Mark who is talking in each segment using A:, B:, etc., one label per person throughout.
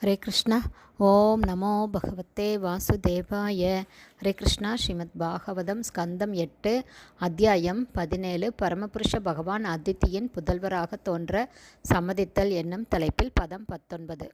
A: ஹரே கிருஷ்ணா. ஓம் நமோ பகவத்தே வாசுதேவாய. ஹரே கிருஷ்ணா ஸ்ரீமத் பாகவதம் ஸ்கந்தம் எட்டு அத்தியாயம் பதினேழு. பரமபுருஷ பகவான் அதித்தியின் புதல்வராக தோன்ற சம்மதித்தல் என்னும் தலைப்பில் பதம் பத்தொன்பது.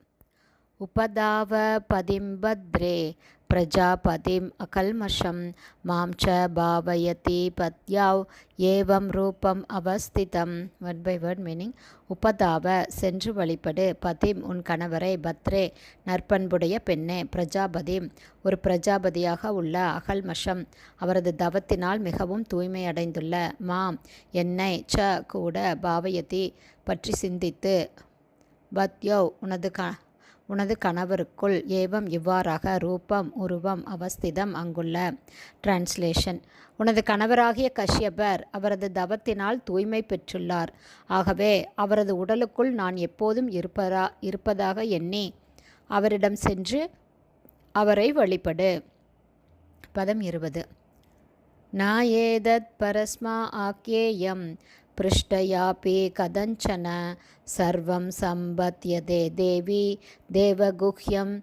A: உபதாவ பதிம்பத்ரே பிரஜாபதிம் அகல்மஷம் மாம் ச பாவயதி பத்யாவ் ஏவம் ரூபம் அவஸ்திதம் வேர்ட் பை வேர்ட் மீனிங் உபதாவ சென்று வழிபடு பதிம் உன் கணவரை பத்ரே நற்பண்புடைய பெண்ணே பிரஜாபதி ஒரு பிரஜாபதியாக உள்ள அகல்மஷம் அவரது தவத்தினால் மிகவும் தூய்மையடைந்துள்ள மாம் என்னை ச கூட பாவயதி பற்றி சிந்தித்து பத்யோ உனது க உனது கணவருக்குள் ஏவம் இவ்வாறாக ரூபம் உருவம் அவஸ்திதம் அங்குள்ள. டிரான்ஸ்லேஷன் உனது கணவராகிய கஷ்யபர் அவரது தவத்தினால் தூய்மை பெற்றுள்ளார். ஆகவே அவரது உடலுக்குள் நான் எப்போதும் இருப்பதா இருப்பதாக எண்ணி அவரிடம் சென்று அவரை வழிபடு. பதம் இருபது. நாயேதத் பரஸ்மா ஆக்கேயம் पृष्ठयापि कदञ्चन सर्वं सम्पद्यते देवी देवगुह्यं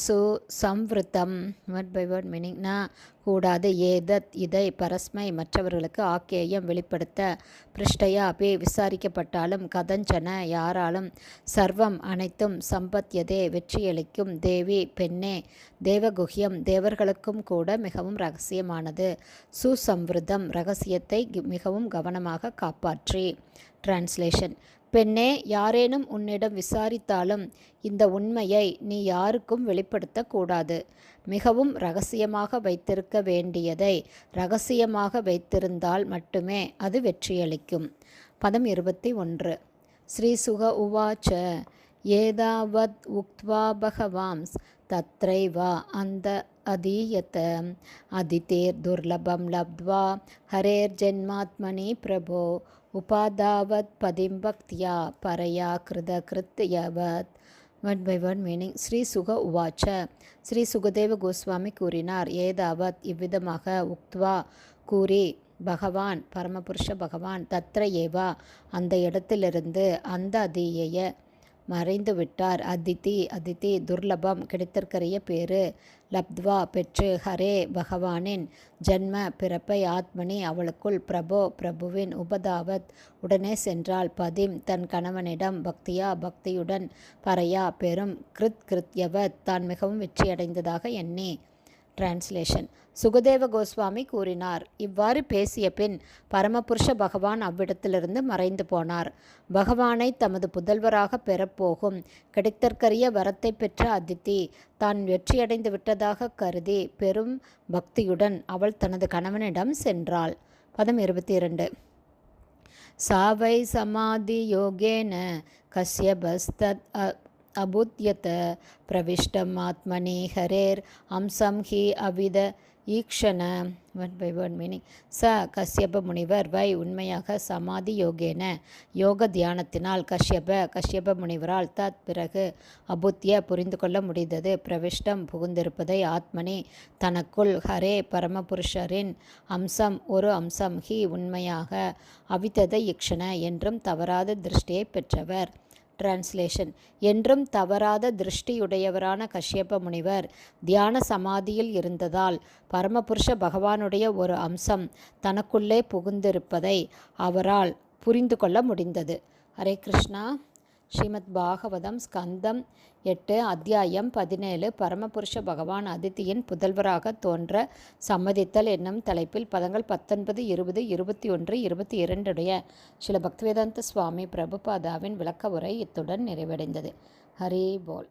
A: சுசம்வృத்தம் வேர்ட் பை வேர்ட் மீனிங்னா கூடாது ஏதத் இதை பரஸ்மை மற்றவர்களுக்கு ஆக்கேயம் வெளிப்படுத்த பிருஷ்டையா? அப்பே விசாரிக்கப்பட்டாலும் கதஞ்சன யாராலும் சர்வம் அனைத்தும் சம்பத்தியதே வெற்றியளிக்கும் தேவி பெண்ணே தேவகுஹ்யம் தேவர்களுக்கும் கூட மிகவும் ரகசியமானது. சுசம்விருதம் ரகசியத்தை மிகவும் கவனமாக காப்பாற்றி. டிரான்ஸ்லேஷன் பெண்ணே யாரேனும் உன்னிடம் விசாரித்தாலும் இந்த உண்மையை நீ யாருக்கும் வெளிப்படுத்தக்கூடாது மிகவும் ரகசியமாக வைத்திருக்க வேண்டியதை ரகசியமாக வைத்திருந்தால் மட்டுமே அது வெற்றியளிக்கும். பதம் இருபத்தி ஒன்று. ஸ்ரீசுக உவாச்ச ஏதாவத் உக்த்வா பகவாம்ஸ் தத்ரைவா அந்த அதீயத அதிதேர் துர்லபம் லப்த்வா ஹரேர் ஜென்மாத்மனி பிரபோ உபாதாவத் பதிம் பக்தியா பரையா கிருத கிருத்தியவத். One by one meaning Shri Shuka உவாச்ச. ஸ்ரீ சுகதேவ கோஸ்வாமி கூறினார் ஏதாவத் இவ்விதமாக உக்த்வா கூறி பகவான் பரமபுருஷ பகவான் தத்ர ஏவா அந்த இடத்திலிருந்து அந்த அதீய மறைந்து விட்டார். அதித்தி அதித்தி துர்லபம் கிடைத்திருக்கிற பேரு லப்த்வா பெற்று ஹரே பகவானின் ஜன்ம பிறப்பை ஆத்மனி அவளுக்குள் பிரபோ பிரபுவின் உபதாவத் உடனே சென்றால் பதிம் தன் கணவனிடம் பக்தியா பக்தியுடன் பறையா பெரும் கிருத் கிருத்யவத் தான் மிகவும் வெற்றியடைந்ததாக எண்ணி டிரான்ஸ்லேஷன் சுகதேவ கோஸ்வாமி கூறினார். இவ்வாறு பேசிய பின் பரமபுருஷ பகவான் அவ்விடத்திலிருந்து மறைந்து போனார். பகவானை தமது புதல்வராக பெறப்போகும் கிடைத்தற்கரிய வரத்தை பெற்ற அதித்தி தான் வெற்றியடைந்து விட்டதாக கருதி பெரும் பக்தியுடன் அவள் தனது கணவனிடம் சென்றாள். பதம் இருபத்தி இரண்டு சாவை சமாதி யோகேன கஷ்யபஸ்தத் अबुध्यत प्रविष्टम् आत्मनि हरेर् अंसं हि अविद ஈக்ஷண ஒன் பை ஒன் மீனிங் ச கஷ்யப முனிவர் வை உண்மையாக சமாதி யோகேன யோக தியானத்தினால் கஷ்யப கஷ்யப முனிவரால் தத் பிறகு அபுத்திய புரிந்து கொள்ள முடிந்தது பிரவிஷ்டம் புகுந்திருப்பதை ஆத்மனி தனக்குள் ஹரே பரமபுருஷரின் அம்சம் ஒரு அம்சம் ஹி உண்மையாக அவித்தத இக்ஷண என்றும் தவறாத திருஷ்டியை பெற்றவர் டிரான்ஸ்லேஷன் என்றும் தவறாத திருஷ்டியுடையவரான கஷ்யப்ப முனிவர் தியான சமாதியில் இருந்ததால் பரமபுருஷ பகவானுடைய ஒரு அம்சம் தனக்குள்ளே புகுந்திருப்பதை அவரால் புரிந்து கொள்ள முடிந்தது. ஹரே கிருஷ்ணா. ஸ்ரீமத் பாகவதம் ஸ்கந்தம் எட்டு அத்தியாயம் பதினேழு பரமபுருஷ பகவான் அதித்தியின் புதல்வராக தோன்ற சம்மதித்தல் என்னும் தலைப்பில் பதங்கள் பத்தொன்பது இருபது இருபத்தி ஒன்று இருபத்தி இரண்டுடைய சில பக்திவேதாந்த சுவாமி பிரபுபாதாவின் விளக்க உரை இத்துடன் நிறைவடைந்தது. ஹரி போல்.